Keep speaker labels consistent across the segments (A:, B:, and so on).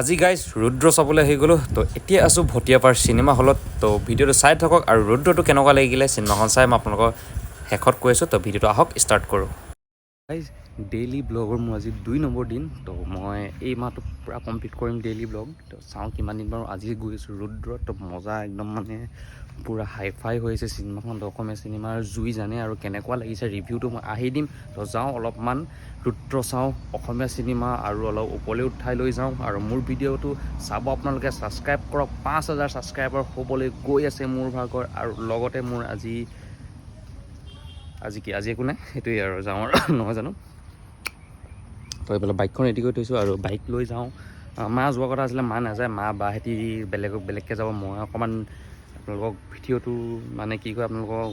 A: আজি গাইজ ৰুদ্ৰ চাবলৈ আহি গ'লোঁ। তো এতিয়া আছোঁ ভটিয়াপাৰ চিনেমা হলত তো ভিডিঅ'টো চাই থাকক আৰু ৰুদ্ৰটো কেনেকুৱা লাগিলে চিনেমাখন চাই মই আপোনালোকৰ শেষত কৈ আছোঁ। তো ভিডিঅ'টো আহক ষ্টাৰ্ট কৰোঁ। গাইজ ডেইলি ব্লগৰ মোৰ আজি দুই নম্বৰ দিন তো মই এই মাহটো পূৰা কমপ্লিট কৰিম ডেইলি ব্লগ তো চাওঁ কিমান দিন বাৰু আজি গৈ আছোঁ ৰুদ্ৰ তো মজা একদম মানে পূৰা হাই ফাই হৈ আছে চিনেমাখন তো অসমীয়া চিনেমাৰ জুই জানে আৰু কেনেকুৱা লাগিছে ৰিভিউটো মই আহি দিম। তো যাওঁ অলপমান ৰুদ্ৰ চাওঁ অসমীয়া চিনেমা আৰু অলপ ওপৰলৈ উঠাই লৈ যাওঁ। আৰু মোৰ ভিডিঅ'টো চাব আপোনালোকে ছাবস্ক্ৰাইব কৰক পাঁচ হাজাৰ ছাবস্ক্ৰাইবাৰ হ'বলৈ গৈ আছে মোৰ ভাগৰ। আৰু লগতে মোৰ আজি আজি কি আজি একো নাই সেইটোৱেই আৰু যাওঁ আৰু নহয় জানো। তো এইফালে বাইকখন ৰেডি কৰি থৈছোঁ আৰু বাইক লৈ যাওঁ। মা যোৱা কথা আছিলে মা নাযায় মা বাহেঁতি বেলেগক বেলেগকৈ যাব মই অকণমান আপোনালোকক ভিডিঅ'টো মানে কি কয় আপোনালোকক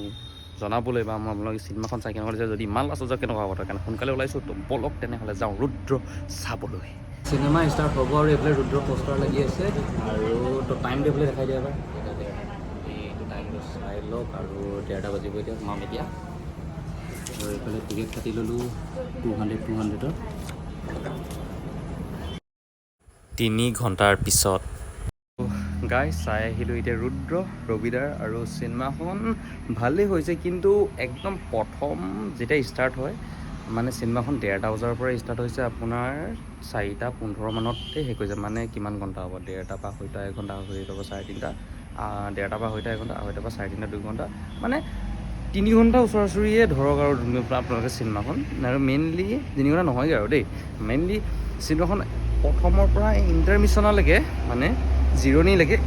A: জনাবলৈ বা মই আপোনালোকে চিনেমাখন চাই কেনেকুৱা লাগিছে যদি ইমান লাষ্টত যাওঁ কেনেকুৱা হ'ব কাৰণে সোনকালে ওলাইছোঁ তো বলক তেনেহ'লে যাওঁ ৰুদ্ৰ চাবলৈ। চিনেমা ষ্টাৰ্ট হ'ব আৰু এইফালে ৰুদ্ৰ পষ্টাৰ লাগি আছে আৰু তো টাইম টেবুলে দেখাই দিয়া এবাৰ। এইটো টাইমটো চাই লওক আৰু ডেৰটা বাজিব এতিয়া সোমাম এতিয়া। এইফালে টিকেট কাটি ল'লোঁ টু হাণ্ড্ৰেড টু হাণ্ড্ৰেডৰ তিনি ঘণ্টাৰ পিছত। গাই চাই আহিলোঁ এতিয়া ৰুদ্ৰ ৰবিদাৰ আৰু চিনেমাখন ভালেই হৈছে কিন্তু একদম প্ৰথম যেতিয়া ষ্টাৰ্ট হয় মানে চিনেমাখন ডেৰটা বজাৰ পৰা ষ্টাৰ্ট হৈছে আপোনাৰ চাৰিটা পোন্ধৰ মানতে শেষ হৈছে মানে কিমান ঘণ্টা হ'ব? ডেৰটা পৰা আঢ়ৈটা এঘণ্টা আঢ়ৈটা পৰা চাৰে তিনিটা। ডেৰটা পৰা আঢ়ৈটা এঘণ্টা আঢ়ৈটা পৰা চাৰে তিনিটা দুই ঘণ্টা মানে তিনি ঘণ্টা ওচৰা ওচৰিয়ে ধৰক আৰু আপোনালোকে চিনেমাখন আৰু মেইনলি তিনি ঘণ্টা নহয়গৈ আৰু দেই। মেইনলি চিনেমাখন প্ৰথমৰ পৰা ইণ্টাৰমিশ্যনলৈকে মানে জিৰণিলৈকে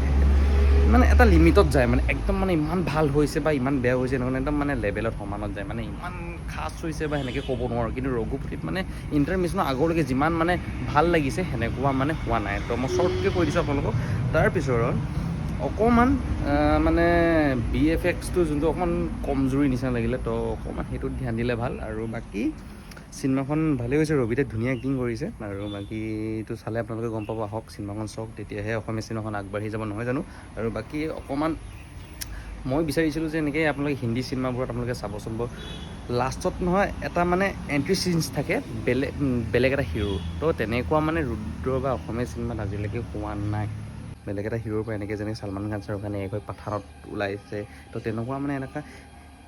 A: মানে এটা লিমিটত যায় মানে একদম মানে ইমান ভাল হৈছে বা ইমান বেয়া হৈছে এনেকুৱা একদম মানে লেভেলত সমানত যায় মানে ইমান খাচ হৈছে বা সেনেকৈ ক'ব নোৱাৰোঁ। কিন্তু ৰঘুপতিত মানে ইণ্টাৰমিশ্যনৰ আগলৈকে যিমান মানে ভাল লাগিছে সেনেকুৱা মানে হোৱা নাই। তো মই শ্বৰ্টকৈ কৈ দিছোঁ আপোনালোকক। তাৰপিছত অকণমান মানে বি এফ এক্সটো যোনটো অকণমান কমজুৰি নিচিনা লাগিলে তো অকণমান সেইটোত ধ্যান দিলে ভাল। আৰু বাকী চিনেমাখন ভালেই হৈছে ৰবিতে ধুনীয়া এক্টিং কৰিছে। আৰু বাকীটো চালে আপোনালোকে গম পাব আহক চিনেমাখন চাওক তেতিয়াহে অসমীয়া চিনেমাখন আগবাঢ়ি যাব নহয় জানো? আৰু বাকী অকণমান মই বিচাৰিছিলোঁ যে এনেকৈ আপোনালোকে হিন্দী চিনেমাবোৰত আপোনালোকে চাবচোন বাৰু লাষ্টত নহয় এটা মানে এণ্ট্ৰি চিনছ থাকে বেলেগ বেলেগ এটা হিৰ' তো তেনেকুৱা মানে ৰুদ্ৰ বা অসমীয়া চিনেমাত আজিলৈকে হোৱা নাই। বেলেগ এটা হিৰোৰ পৰা এনেকৈ যেনেকৈ চালমান খান শ্বাহৰুখ খানে এক হৈ পাঠানত ওলাইছে। তো তেনেকুৱা মানে এনেকুৱা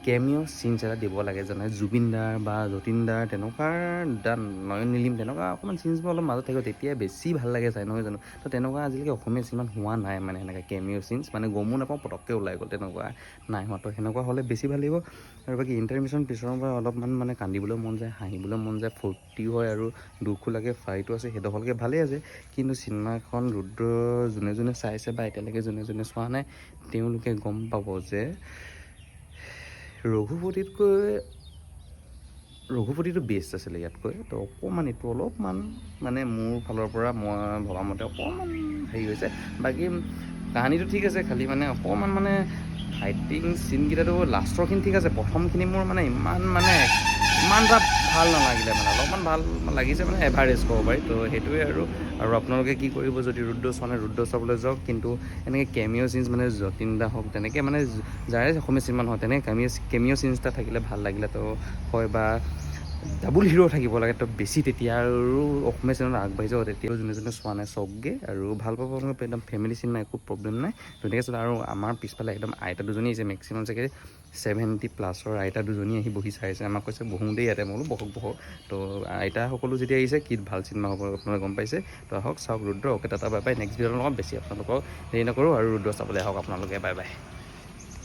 A: কেমিঅ' চিনছ এটা দিব লাগে যেনে জুবিন দাৰ বা যতীন দাৰ তেনেকুৱা দা নয়ন নীলিম তেনেকুৱা অকণমান চিনছবোৰ অলপ মাজত থাকিব তেতিয়া বেছি ভাল লাগে চাই নহয় জানো? তো তেনেকুৱা আজিলৈকে অসমীয়া চিনেমাত হোৱা নাই মানে এনেকৈ কেমিঅ' চিনছ মানে গমো নাপাওঁ পটককৈ ওলাই গ'ল তেনেকুৱা নাই হোৱা। তো সেনেকুৱা হ'লে বেছি ভাল লাগিব। আৰু বাকী ইণ্টাৰমিশ্যন পিছৰ পৰা অলপমান মানে কান্দিবলৈ মন যায় হাঁহিবলৈ মন যায় ফূৰ্তিও হয় আৰু দুখো লাগে ফাইটো আছে সেইডোখৰলৈকে ভালেই আছে। কিন্তু চিনেমাখন ৰুদ্ৰ যোনে যোনে চাইছে বা এতিয়ালৈকে যোনে যোনে চোৱা নাই তেওঁলোকে গম পাব যে ৰঘুপতিতকৈ ৰঘুপতিটো বেষ্ট আছিলে ইয়াতকৈ। তো অকণমান এইটো অলপমান মানে মোৰ ফালৰ পৰা মই ভবা মতে অকণমান হেৰি হৈছে। বাকী কাহিনীটো ঠিক আছে খালি মানে অকণমান মানে ফাইটিং চিনকেইটাতো লাষ্টৰখিনি ঠিক আছে। প্ৰথমখিনি মোৰ মানে ইমান মানে ইমান এটা ভাল নালাগিলে মানে অলপমান ভাল লাগিছে মানে এভাৰেজ ক'ব পাৰি। তো সেইটোৱে আৰু আৰু আপোনালোকে কি কৰিব যদি ৰুদ্ৰ চোৱা নাই ৰুদ্ৰ চাবলৈ যাওক কিন্তু এনেকৈ কেমিঅ' চিনছ মানে যতীন দা হওক তেনেকৈ মানে যাৰে অসমীয়া চিনেমা নহয় তেনেকৈ কেমিঅ' কেমিঅ' চিনছ এটা থাকিলে ভাল লাগিলে। তো হয় বা ডাবুল হিৰ' থাকিব লাগে তো বেছি তেতিয়া আৰু অসমীয়া চিনেমা আগবাঢ়ি যাব তেতিয়াও যোনে যোনে চোৱা নাই চাওকগৈ আৰু ভাল পাব একদম ফেমিলি চিনেমা একো প্ৰব্লেম নাই। ধুনীয়াকৈ চলে আৰু আমাৰ পিছফালে একদম আইতা দুজনী আহিছে মেক্সিমাম চাগে ছেভেণ্টি প্লাছৰ আইতা দুজনী আহি বহি চাইছে আমাক কৈছে বহোঁ দেই ইয়াতে। মই বোলো বহক বহক। তো আইতা সকলো যেতিয়া আহিছে কি ভাল চিনেমা হ'ব আপোনালোকে গম পাইছে? তো আহক চাওক Rudra. Okay tata bye bye. Next ভিডিঅ'ৰ লগত বেছি আপোনালোকক হেৰি নকৰোঁ আৰু ৰুদ্ৰ চাবলৈ আহক আপোনালোকে। Bye bye.